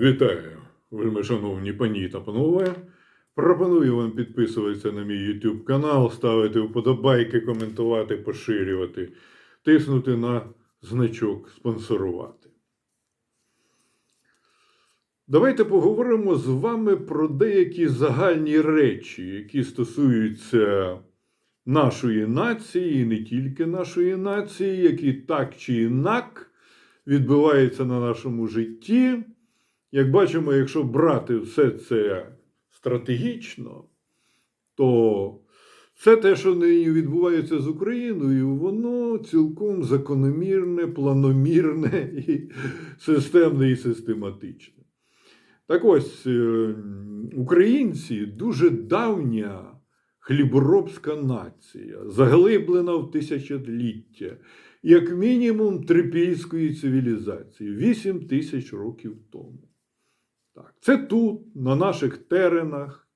Вітаю, вельми шановні пані та панове. Пропоную вам підписуватися на мій YouTube канал, ставити вподобайки, коментувати, поширювати, тиснути на значок спонсорувати. Давайте поговоримо з вами про деякі загальні речі, які стосуються нашої нації, і не тільки нашої нації, які так чи інак відбуваються на нашому житті. Як бачимо, якщо брати все це стратегічно, то все те, що нині відбувається з Україною, воно цілком закономірне, планомірне, і системне і систематичне. Так ось, е, українці дуже давня хліборобська нація, заглиблена в тисячоліття, як мінімум трипільської цивілізації 8 тисяч років тому. Так, Це тут, на наших теренах,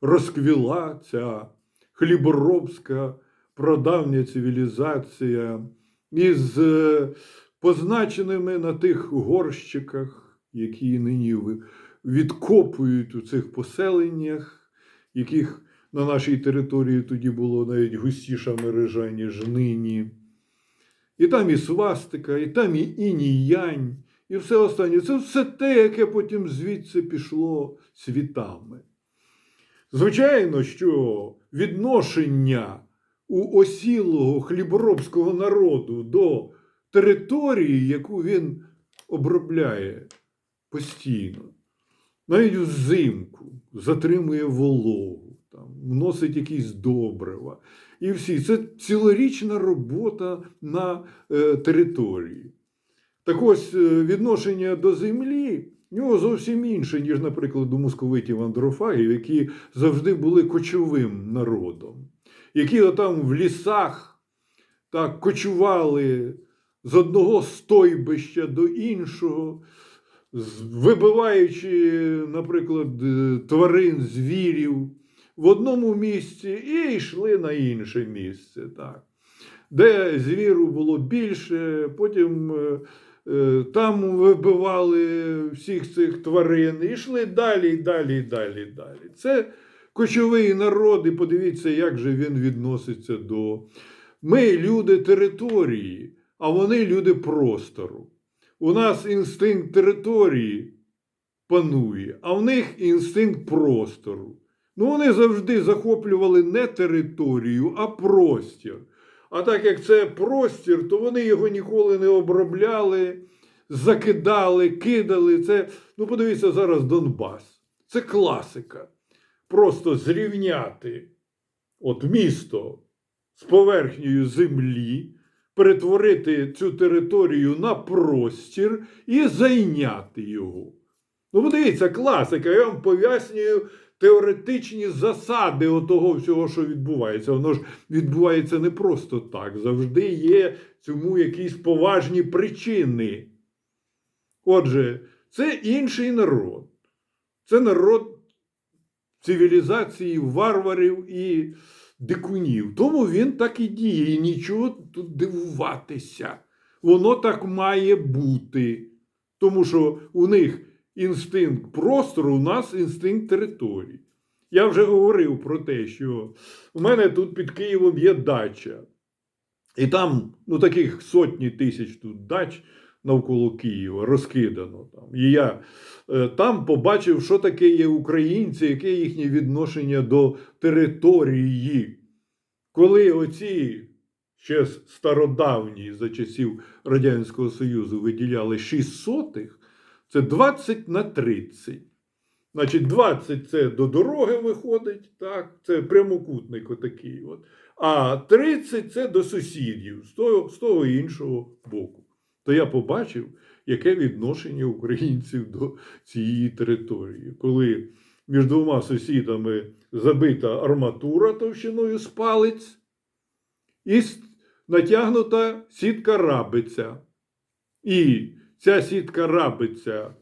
розквіла ця хліборобська прадавня цивілізація із е, позначеними на тих горщиках, які нині відкопують у цих поселеннях, яких на нашій території тоді було навіть густіша мережа, ніж нині. І там і свастика, і там і інь-янь, і все останнє. Це все те, яке потім звідси пішло світами. Звичайно, що відношення у осілого хліборобського народу до території, яку він обробляє постійно, навіть взимку затримує вологу, там, вносить якісь добрива. І всі. Це цілорічна робота на е, території. Так ось е, відношення до землі в нього зовсім інше, ніж, наприклад, у московитів андрофагів, які завжди були кочовим народом, які отам в лісах так кочували з одного стойбища до іншого, вибиваючи, наприклад, е, тварин, звірів в одному місці і йшли на інше місце. Так. Де звіру було більше, потім е, там вибивали всіх цих тварин і йшли далі, і далі, і далі, і далі. Це кочовий народ, і подивіться, як же він відноситься до. Ми люди території, а вони люди простору. У нас інстинкт території панує, а в них інстинкт простору. Ну, вони завжди захоплювали не територію, а простір. А так як це простір, то вони його ніколи не обробляли, закидали, кидали. Це, ну, подивіться зараз Донбас. Це класика. Просто зрівняти от місто з поверхнею землі, перетворити цю територію на простір і зайняти його. Ну, подивіться, класика, я вам пояснюю теоретичні засади того всього, що відбувається. Воно ж відбувається не просто так. Завжди є цьому якісь поважні причини. Отже, це інший народ. Це народ цивілізації варварів і дикунів. Тому він так і діє. І нічого тут дивуватися. Воно так має бути. Тому що у них інстинкт простору, у нас інстинкт території. Я вже говорив про те, що у мене тут під Києвом є дача. І там ну, таких сотні тисяч тут дач навколо Києва розкидано. Там. І я е, там побачив, що таке є українці, яке їхнє відношення до території. Коли оці ще стародавні за часів Радянського Союзу виділяли 6 сотих, це 20 на 30. Значить, 20 це до дороги виходить, так, це прямокутник отакий. От. А 30 це до сусідів, з того, з того іншого боку. То я побачив, яке відношення українців до цієї території. Коли між двома сусідами забита арматура товщиною з палець і натягнута сітка рабиця. І ця сітка рабиця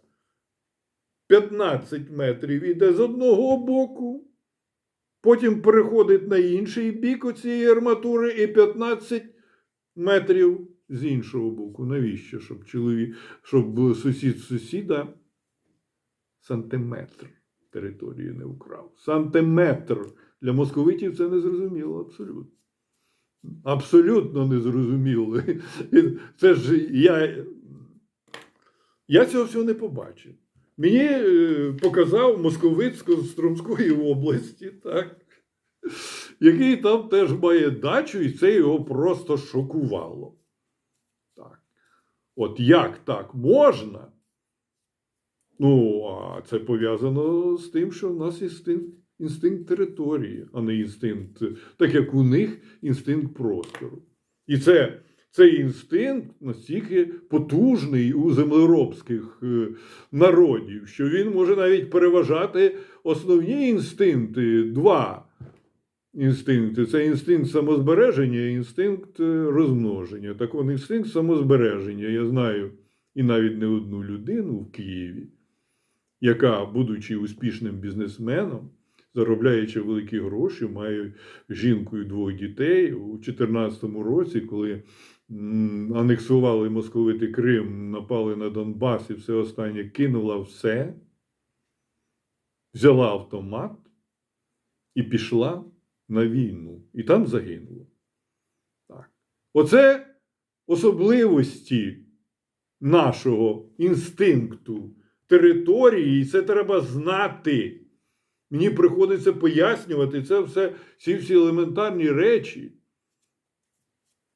15 метрів іде з одного боку, потім переходить на інший бік оцієї арматури і 15 метрів з іншого боку. Навіщо? Щоб чоловік, щоб сусід сусіда сантиметр території не вкрав. Сантиметр. Для московитів це не зрозуміло абсолютно. Абсолютно незрозуміло. Це ж я, я цього всього не побачив. Мені е, показав московицько з Струмської області, так, який там теж має дачу, і це його просто шокувало. Так. От як так можна? Ну, а це пов'язано з тим, що в нас інстинкт, інстинкт території, а не інстинкт, так як у них інстинкт простору. І це, цей інстинкт настільки потужний у землеробських е, народів, що він може навіть переважати основні інстинкти, два інстинкти. Це інстинкт самозбереження і інстинкт е, розмноження. Так от інстинкт самозбереження. Я знаю і навіть не одну людину в Києві, яка, будучи успішним бізнесменом, заробляючи великі гроші, має жінку і двох дітей у 2014 році, коли анексували московити Крим, напали на Донбас і все останнє кинула все, взяла автомат і пішла на війну. І там загинула. Так. Оце особливості нашого інстинкту території, і це треба знати. Мені приходиться пояснювати це все, ці всі елементарні речі.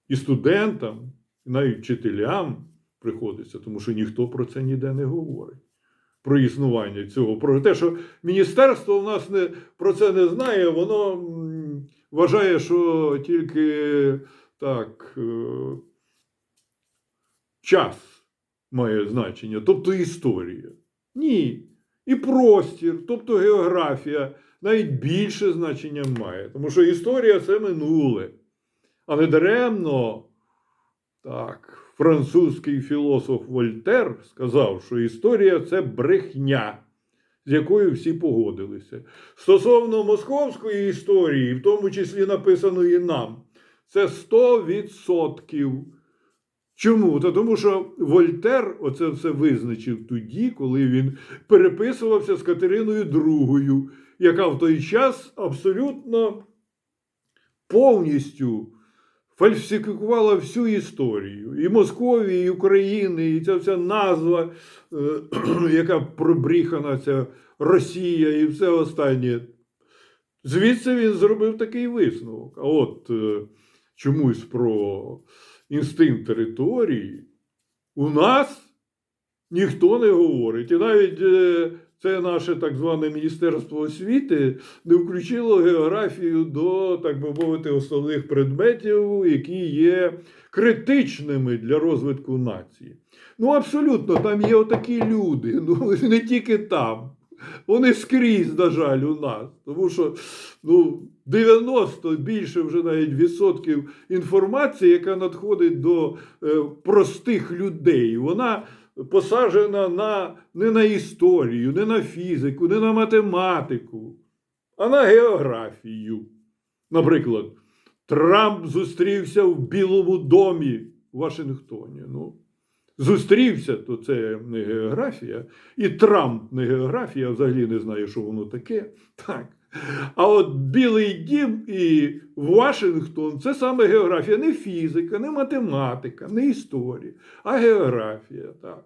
І студентам, і навіть вчителям приходиться, тому що ніхто про це ніде не говорить. Про існування цього, про те, що міністерство у нас не, про це не знає, воно вважає, що тільки так, е, час має значення, тобто історія. Ні. І простір, тобто географія, навіть більше значення має. Тому що історія це минуле. А не даремно, так, французький філософ Вольтер сказав, що історія це брехня, з якою всі погодилися. Стосовно московської історії, в тому числі написаної нам, це 100%. Чому? Та тому що Вольтер оце все визначив тоді, коли він переписувався з Катериною II, яка в той час абсолютно повністю фальсифікувала всю історію. І Московії, і України, і ця вся назва, е, яка пробріхана, ця Росія і все останнє. Звідси він зробив такий висновок. А от е, чомусь про інстинкт території у нас ніхто не говорить. І навіть е, це наше так зване Міністерство освіти не включило географію до, так би мовити, основних предметів, які є критичними для розвитку нації. Ну, абсолютно, там є отакі люди, ну не тільки там. Вони скрізь, на жаль, у нас. Тому що ну, 90 більше вже навіть відсотків інформації, яка надходить до е, простих людей, вона посаджена на, не на історію, не на фізику, не на математику, а на географію. Наприклад, Трамп зустрівся в Білому домі в Вашингтоні. Ну, зустрівся, то це не географія. І Трамп не географія, взагалі не знаю, що воно таке. Так. А от Білий Дім і Вашингтон це саме географія, не фізика, не математика, не історія, а географія. Так.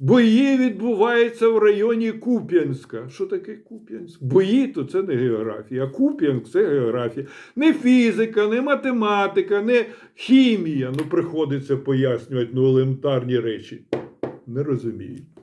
Бої відбуваються в районі Куп'янська. Що таке Куп'янськ? Бої то це не географія, а Куп'янськ це географія. Не фізика, не математика, не хімія. Ну, приходиться пояснювати ну, елементарні речі. Не розуміють.